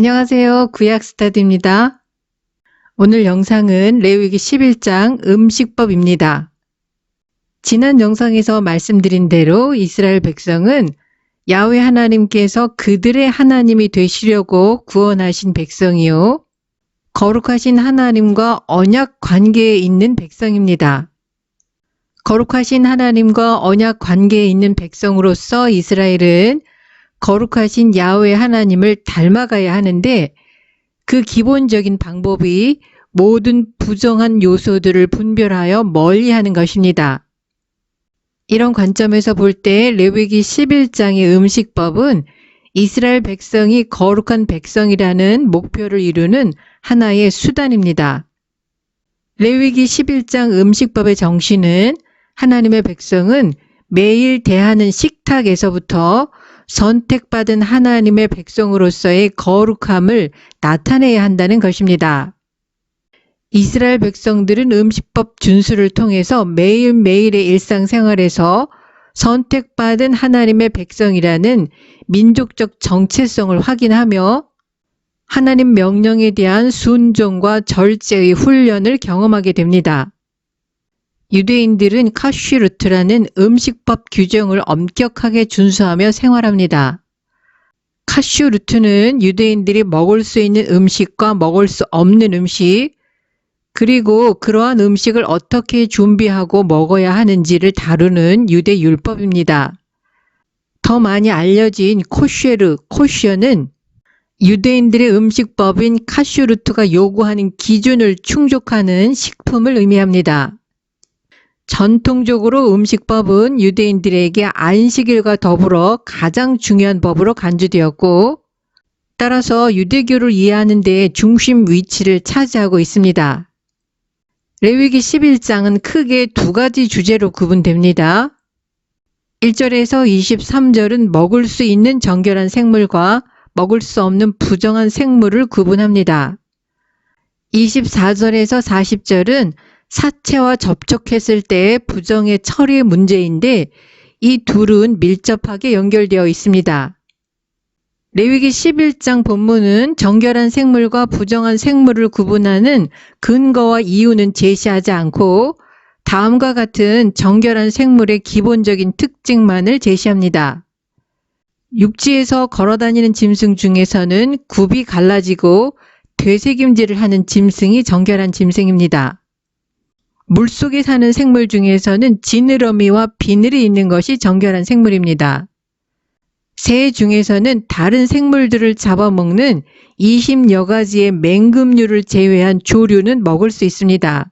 안녕하세요. 구약스타드입니다. 오늘 영상은 레위기 11장 음식법입니다. 지난 영상에서 말씀드린 대로 이스라엘 백성은 야훼 하나님께서 그들의 하나님이 되시려고 구원하신 백성이요. 거룩하신 하나님과 언약 관계에 있는 백성입니다. 거룩하신 하나님과 언약 관계에 있는 백성으로서 이스라엘은 거룩하신 야훼 하나님을 닮아가야 하는데 그 기본적인 방법이 모든 부정한 요소들을 분별하여 멀리하는 것입니다. 이런 관점에서 볼 때 레위기 11장의 음식법은 이스라엘 백성이 거룩한 백성이라는 목표를 이루는 하나의 수단입니다. 레위기 11장 음식법의 정신은 하나님의 백성은 매일 대하는 식탁에서부터 선택받은 하나님의 백성으로서의 거룩함을 나타내야 한다는 것입니다. 이스라엘 백성들은 음식법 준수를 통해서 매일매일의 일상생활에서 선택받은 하나님의 백성이라는 민족적 정체성을 확인하며 하나님 명령에 대한 순종과 절제의 훈련을 경험하게 됩니다. 유대인들은 카슈루트라는 음식법 규정을 엄격하게 준수하며 생활합니다. 카슈루트는 유대인들이 먹을 수 있는 음식과 먹을 수 없는 음식, 그리고 그러한 음식을 어떻게 준비하고 먹어야 하는지를 다루는 유대 율법입니다. 더 많이 알려진 코쉐르, 코슈어는 유대인들의 음식법인 카슈루트가 요구하는 기준을 충족하는 식품을 의미합니다. 전통적으로 음식법은 유대인들에게 안식일과 더불어 가장 중요한 법으로 간주되었고, 따라서 유대교를 이해하는 데 중심 위치를 차지하고 있습니다. 레위기 11장은 크게 두 가지 주제로 구분됩니다. 1절에서 23절은 먹을 수 있는 정결한 생물과 먹을 수 없는 부정한 생물을 구분합니다. 24절에서 40절은 사체와 접촉했을 때의 부정의 처리 문제인데 이 둘은 밀접하게 연결되어 있습니다. 레위기 11장 본문은 정결한 생물과 부정한 생물을 구분하는 근거와 이유는 제시하지 않고 다음과 같은 정결한 생물의 기본적인 특징만을 제시합니다. 육지에서 걸어다니는 짐승 중에서는 굽이 갈라지고 되새김질을 하는 짐승이 정결한 짐승입니다. 물속에 사는 생물 중에서는 지느러미와 비늘이 있는 것이 정결한 생물입니다. 새 중에서는 다른 생물들을 잡아먹는 20여 가지의 맹금류를 제외한 조류는 먹을 수 있습니다.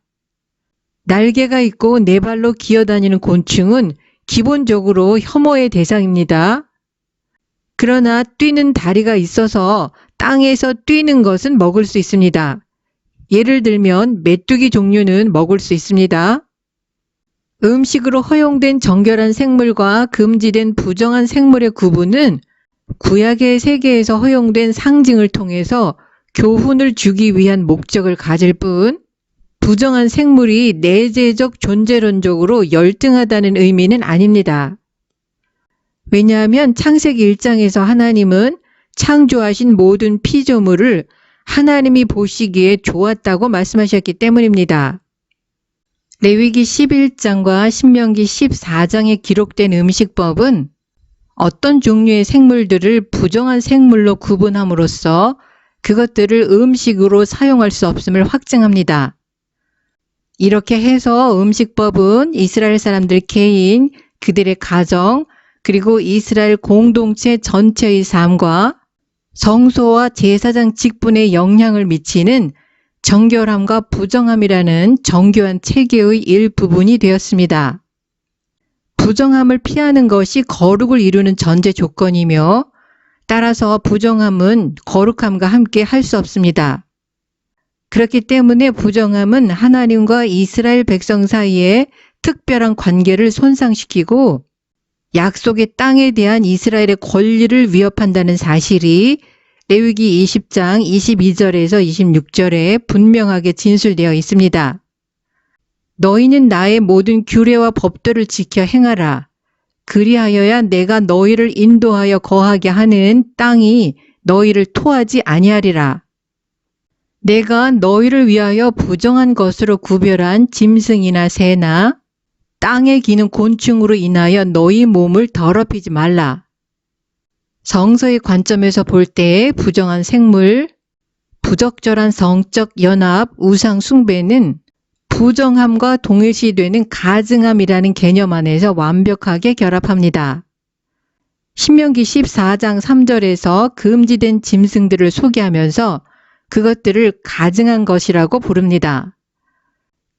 날개가 있고 네 발로 기어다니는 곤충은 기본적으로 혐오의 대상입니다. 그러나 뛰는 다리가 있어서 땅에서 뛰는 것은 먹을 수 있습니다. 예를 들면 메뚜기 종류는 먹을 수 있습니다. 음식으로 허용된 정결한 생물과 금지된 부정한 생물의 구분은 구약의 세계에서 허용된 상징을 통해서 교훈을 주기 위한 목적을 가질 뿐 부정한 생물이 내재적 존재론적으로 열등하다는 의미는 아닙니다. 왜냐하면 창세기 1장에서 하나님은 창조하신 모든 피조물을 하나님이 보시기에 좋았다고 말씀하셨기 때문입니다. 레위기 11장과 신명기 14장에 기록된 음식법은 어떤 종류의 생물들을 부정한 생물로 구분함으로써 그것들을 음식으로 사용할 수 없음을 확증합니다. 이렇게 해서 음식법은 이스라엘 사람들 개인, 그들의 가정, 그리고 이스라엘 공동체 전체의 삶과 성소와 제사장 직분에 영향을 미치는 정결함과 부정함이라는 정교한 체계의 일부분이 되었습니다. 부정함을 피하는 것이 거룩을 이루는 전제 조건이며 따라서 부정함은 거룩함과 함께 할 수 없습니다. 그렇기 때문에 부정함은 하나님과 이스라엘 백성 사이에 특별한 관계를 손상시키고 약속의 땅에 대한 이스라엘의 권리를 위협한다는 사실이 레위기 20장 22절에서 26절에 분명하게 진술되어 있습니다. 너희는 나의 모든 규례와 법도를 지켜 행하라. 그리하여야 내가 너희를 인도하여 거하게 하는 땅이 너희를 토하지 아니하리라. 내가 너희를 위하여 부정한 것으로 구별한 짐승이나 새나 땅에 기는 곤충으로 인하여 너희 몸을 더럽히지 말라. 성서의 관점에서 볼때 부정한 생물, 부적절한 성적 연합, 우상 숭배는 부정함과 동일시되는 가증함이라는 개념 안에서 완벽하게 결합합니다. 신명기 14장 3절에서 금지된 짐승들을 소개하면서 그것들을 가증한 것이라고 부릅니다.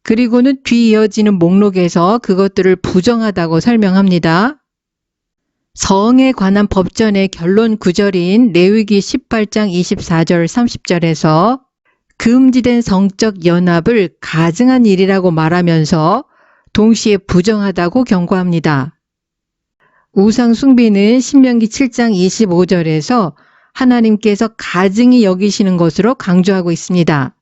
그리고는 뒤 이어지는 목록에서 그것들을 부정하다고 설명합니다. 성에 관한 법전의 결론 구절인 레위기 18장 24절 30절에서 금지된 성적 연합을 가증한 일이라고 말하면서 동시에 부정하다고 경고합니다. 우상 숭배는 신명기 7장 25절에서 하나님께서 가증히 여기시는 것으로 강조하고 있습니다.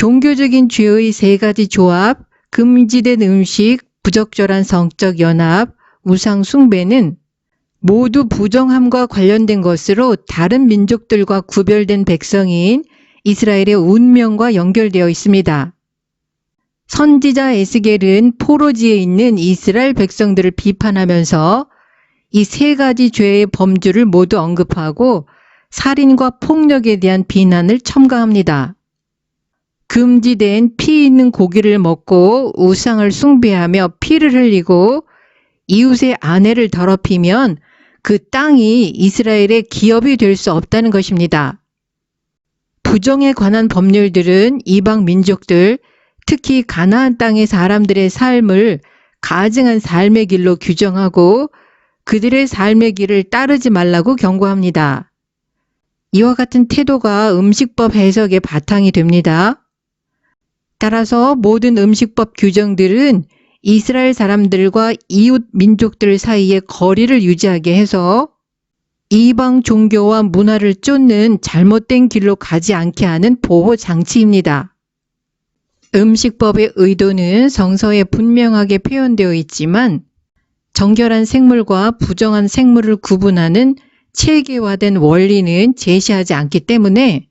종교적인 죄의 세 가지 조합, 금지된 음식, 부적절한 성적 연합, 우상 숭배는 모두 부정함과 관련된 것으로 다른 민족들과 구별된 백성인 이스라엘의 운명과 연결되어 있습니다. 선지자 에스겔은 포로지에 있는 이스라엘 백성들을 비판하면서 이 세 가지 죄의 범주를 모두 언급하고 살인과 폭력에 대한 비난을 첨가합니다. 금지된 피 있는 고기를 먹고 우상을 숭배하며 피를 흘리고 이웃의 아내를 더럽히면 그 땅이 이스라엘의 기업이 될 수 없다는 것입니다. 부정에 관한 법률들은 이방 민족들, 특히 가나안 땅의 사람들의 삶을 가증한 삶의 길로 규정하고 그들의 삶의 길을 따르지 말라고 경고합니다. 이와 같은 태도가 음식법 해석의 바탕이 됩니다. 따라서 모든 음식법 규정들은 이스라엘 사람들과 이웃 민족들 사이에 거리를 유지하게 해서 이방 종교와 문화를 쫓는 잘못된 길로 가지 않게 하는 보호 장치입니다. 음식법의 의도는 성서에 분명하게 표현되어 있지만 정결한 생물과 부정한 생물을 구분하는 체계화된 원리는 제시하지 않기 때문에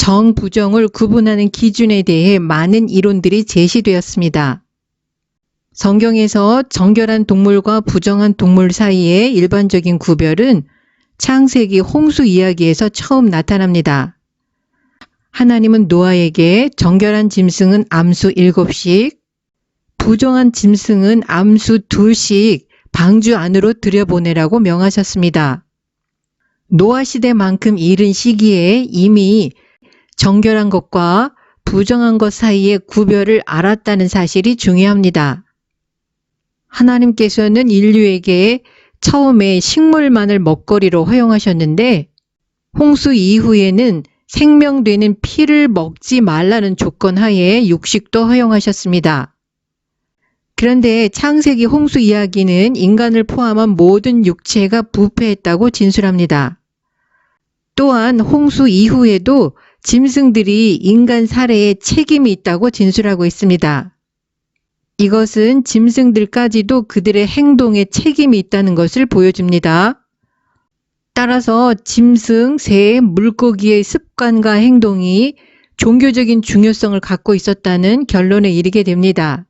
정부정을 구분하는 기준에 대해 많은 이론들이 제시되었습니다. 성경에서 정결한 동물과 부정한 동물 사이의 일반적인 구별은 창세기 홍수 이야기에서 처음 나타납니다. 하나님은 노아에게 정결한 짐승은 암수 7씩, 부정한 짐승은 암수 2씩 방주 안으로 들여보내라고 명하셨습니다. 노아 시대만큼 이른 시기에 이미 정결한 것과 부정한 것 사이의 구별을 알았다는 사실이 중요합니다. 하나님께서는 인류에게 처음에 식물만을 먹거리로 허용하셨는데 홍수 이후에는 생명되는 피를 먹지 말라는 조건 하에 육식도 허용하셨습니다. 그런데 창세기 홍수 이야기는 인간을 포함한 모든 육체가 부패했다고 진술합니다. 또한 홍수 이후에도 짐승들이 인간 살해에 책임이 있다고 진술하고 있습니다. 이것은 짐승들까지도 그들의 행동에 책임이 있다는 것을 보여줍니다. 따라서 짐승, 새, 물고기의 습관과 행동이 종교적인 중요성을 갖고 있었다는 결론에 이르게 됩니다.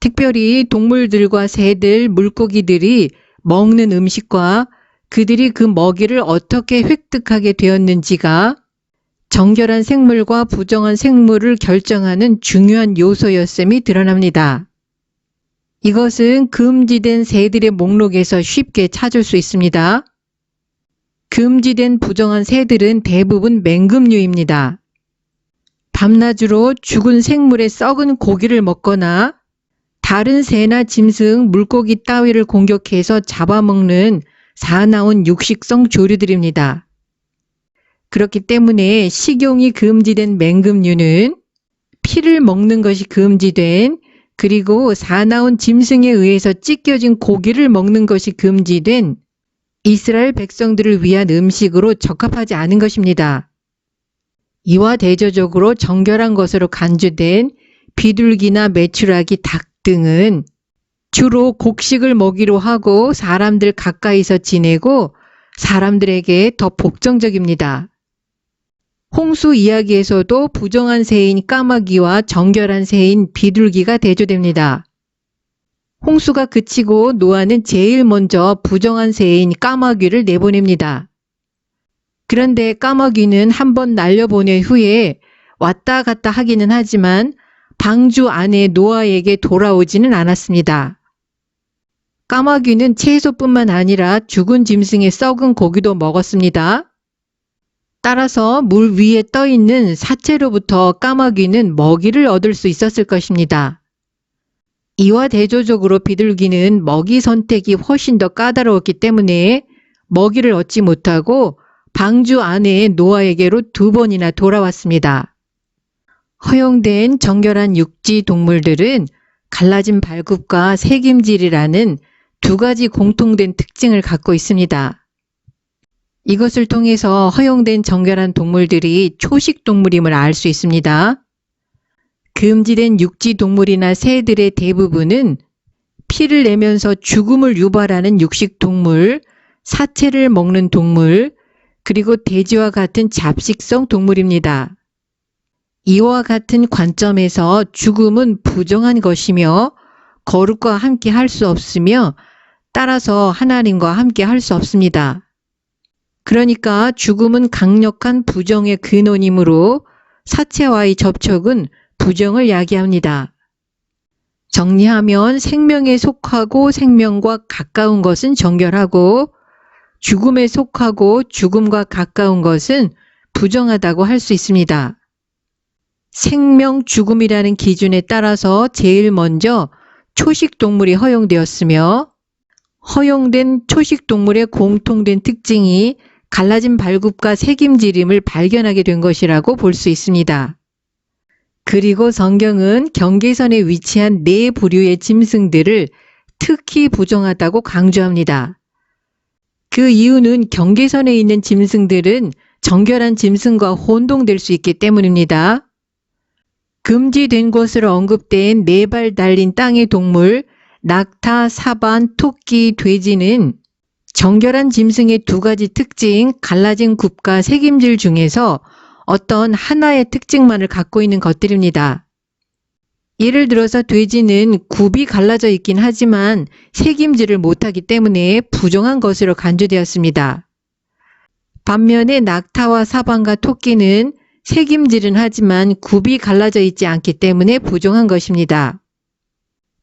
특별히 동물들과 새들, 물고기들이 먹는 음식과 그들이 그 먹이를 어떻게 획득하게 되었는지가 정결한 생물과 부정한 생물을 결정하는 중요한 요소였음이 드러납니다. 이것은 금지된 새들의 목록에서 쉽게 찾을 수 있습니다. 금지된 부정한 새들은 대부분 맹금류입니다. 밤낮으로 죽은 생물의 썩은 고기를 먹거나 다른 새나 짐승, 물고기 따위를 공격해서 잡아먹는 사나운 육식성 조류들입니다. 그렇기 때문에 식용이 금지된 맹금류는 피를 먹는 것이 금지된 그리고 사나운 짐승에 의해서 찢겨진 고기를 먹는 것이 금지된 이스라엘 백성들을 위한 음식으로 적합하지 않은 것입니다. 이와 대조적으로 정결한 것으로 간주된 비둘기나 메추라기, 닭 등은 주로 곡식을 먹이로 하고 사람들 가까이서 지내고 사람들에게 더 복정적입니다. 홍수 이야기에서도 부정한 새인 까마귀와 정결한 새인 비둘기가 대조됩니다. 홍수가 그치고 노아는 제일 먼저 부정한 새인 까마귀를 내보냅니다. 그런데 까마귀는 한번 날려보낸 후에 왔다 갔다 하기는 하지만 방주 안에 노아에게 돌아오지는 않았습니다. 까마귀는 채소뿐만 아니라 죽은 짐승의 썩은 고기도 먹었습니다. 따라서 물 위에 떠 있는 사체로부터 까마귀는 먹이를 얻을 수 있었을 것입니다. 이와 대조적으로 비둘기는 먹이 선택이 훨씬 더 까다로웠기 때문에 먹이를 얻지 못하고 방주 안에 노아에게로 두 번이나 돌아왔습니다. 허용된 정결한 육지 동물들은 갈라진 발굽과 색임질이라는 두 가지 공통된 특징을 갖고 있습니다. 이것을 통해서 허용된 정결한 동물들이 초식 동물임을 알 수 있습니다. 금지된 육지 동물이나 새들의 대부분은 피를 내면서 죽음을 유발하는 육식 동물, 사체를 먹는 동물, 그리고 돼지와 같은 잡식성 동물입니다. 이와 같은 관점에서 죽음은 부정한 것이며 거룩과 함께 할 수 없으며 따라서 하나님과 함께 할 수 없습니다. 그러니까 죽음은 강력한 부정의 근원이므로 사체와의 접촉은 부정을 야기합니다. 정리하면 생명에 속하고 생명과 가까운 것은 정결하고 죽음에 속하고 죽음과 가까운 것은 부정하다고 할 수 있습니다. 생명 죽음이라는 기준에 따라서 제일 먼저 초식 동물이 허용되었으며 허용된 초식 동물의 공통된 특징이 갈라진 발굽과 색임지림을 발견하게 된 것이라고 볼 수 있습니다. 그리고 성경은 경계선에 위치한 네 부류의 짐승들을 특히 부정하다고 강조합니다. 그 이유는 경계선에 있는 짐승들은 정결한 짐승과 혼동될 수 있기 때문입니다. 금지된 것으로 언급된 네 발 달린 땅의 동물, 낙타, 사반, 토끼, 돼지는 정결한 짐승의 두 가지 특징, 갈라진 굽과 색임질 중에서 어떤 하나의 특징만을 갖고 있는 것들입니다. 예를 들어서 돼지는 굽이 갈라져 있긴 하지만 색임질을 못하기 때문에 부정한 것으로 간주되었습니다. 반면에 낙타와 사방과 토끼는 색임질은 하지만 굽이 갈라져 있지 않기 때문에 부정한 것입니다.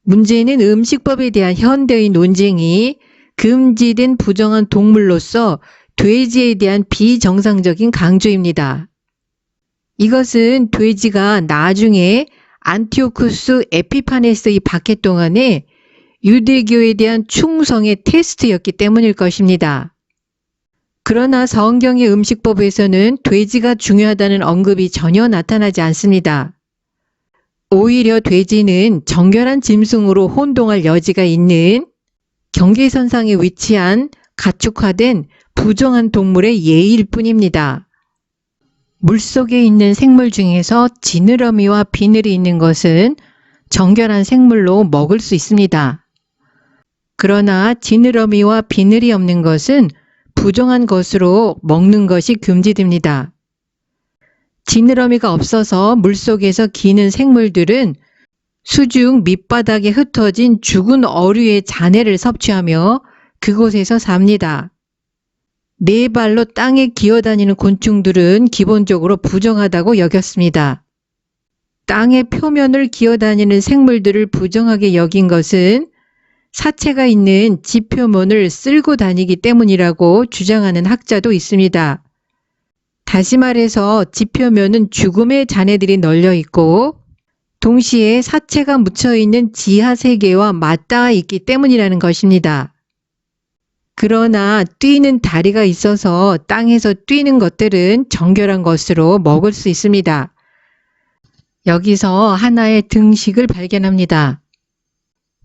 문제는 음식법에 대한 현대의 논쟁이 금지된 부정한 동물로서 돼지에 대한 비정상적인 강조입니다. 이것은 돼지가 나중에 안티오쿠스 에피파네스의 박해 동안에 유대교에 대한 충성의 테스트였기 때문일 것입니다. 그러나 성경의 음식법에서는 돼지가 중요하다는 언급이 전혀 나타나지 않습니다. 오히려 돼지는 정결한 짐승으로 혼동할 여지가 있는 경계선상에 위치한 가축화된 부정한 동물의 예일 뿐입니다. 물속에 있는 생물 중에서 지느러미와 비늘이 있는 것은 정결한 생물로 먹을 수 있습니다. 그러나 지느러미와 비늘이 없는 것은 부정한 것으로 먹는 것이 금지됩니다. 지느러미가 없어서 물속에서 기는 생물들은 수중 밑바닥에 흩어진 죽은 어류의 잔해를 섭취하며 그곳에서 삽니다. 네 발로 땅에 기어다니는 곤충들은 기본적으로 부정하다고 여겼습니다. 땅의 표면을 기어다니는 생물들을 부정하게 여긴 것은 사체가 있는 지표면을 쓸고 다니기 때문이라고 주장하는 학자도 있습니다. 다시 말해서 지표면은 죽음의 잔해들이 널려 있고 동시에 사체가 묻혀 있는 지하 세계와 맞닿아 있기 때문이라는 것입니다. 그러나 뛰는 다리가 있어서 땅에서 뛰는 것들은 정결한 것으로 먹을 수 있습니다. 여기서 하나의 등식을 발견합니다.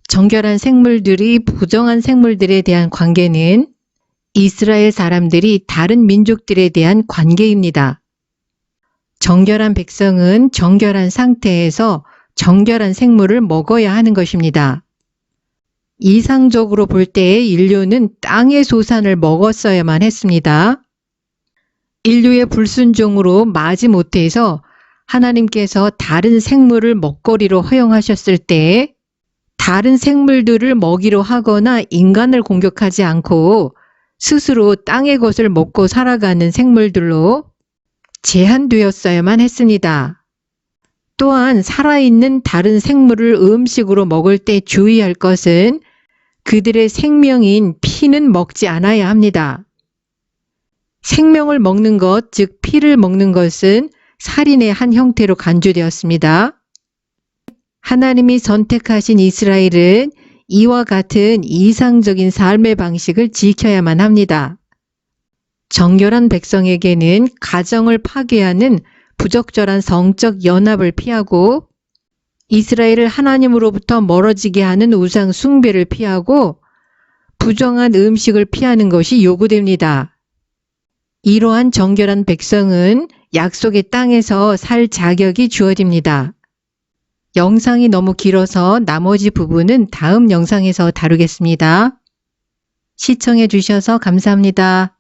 정결한 생물들이 부정한 생물들에 대한 관계는 이스라엘 사람들이 다른 민족들에 대한 관계입니다. 정결한 백성은 정결한 상태에서 정결한 생물을 먹어야 하는 것입니다. 이상적으로 볼때 인류는 땅의 소산을 먹었어야만 했습니다. 인류의 불순종으로 마지 못해서 하나님께서 다른 생물을 먹거리로 허용하셨을 때 다른 생물들을 먹이로 하거나 인간을 공격하지 않고 스스로 땅의 것을 먹고 살아가는 생물들로 제한되었어야만 했습니다. 또한 살아있는 다른 생물을 음식으로 먹을 때 주의할 것은 그들의 생명인 피는 먹지 않아야 합니다. 생명을 먹는 것, 즉 피를 먹는 것은 살인의 한 형태로 간주되었습니다. 하나님이 선택하신 이스라엘은 이와 같은 이상적인 삶의 방식을 지켜야만 합니다. 정결한 백성에게는 가정을 파괴하는 부적절한 성적 연합을 피하고 이스라엘을 하나님으로부터 멀어지게 하는 우상 숭배를 피하고 부정한 음식을 피하는 것이 요구됩니다. 이러한 정결한 백성은 약속의 땅에서 살 자격이 주어집니다. 영상이 너무 길어서 나머지 부분은 다음 영상에서 다루겠습니다. 시청해 주셔서 감사합니다.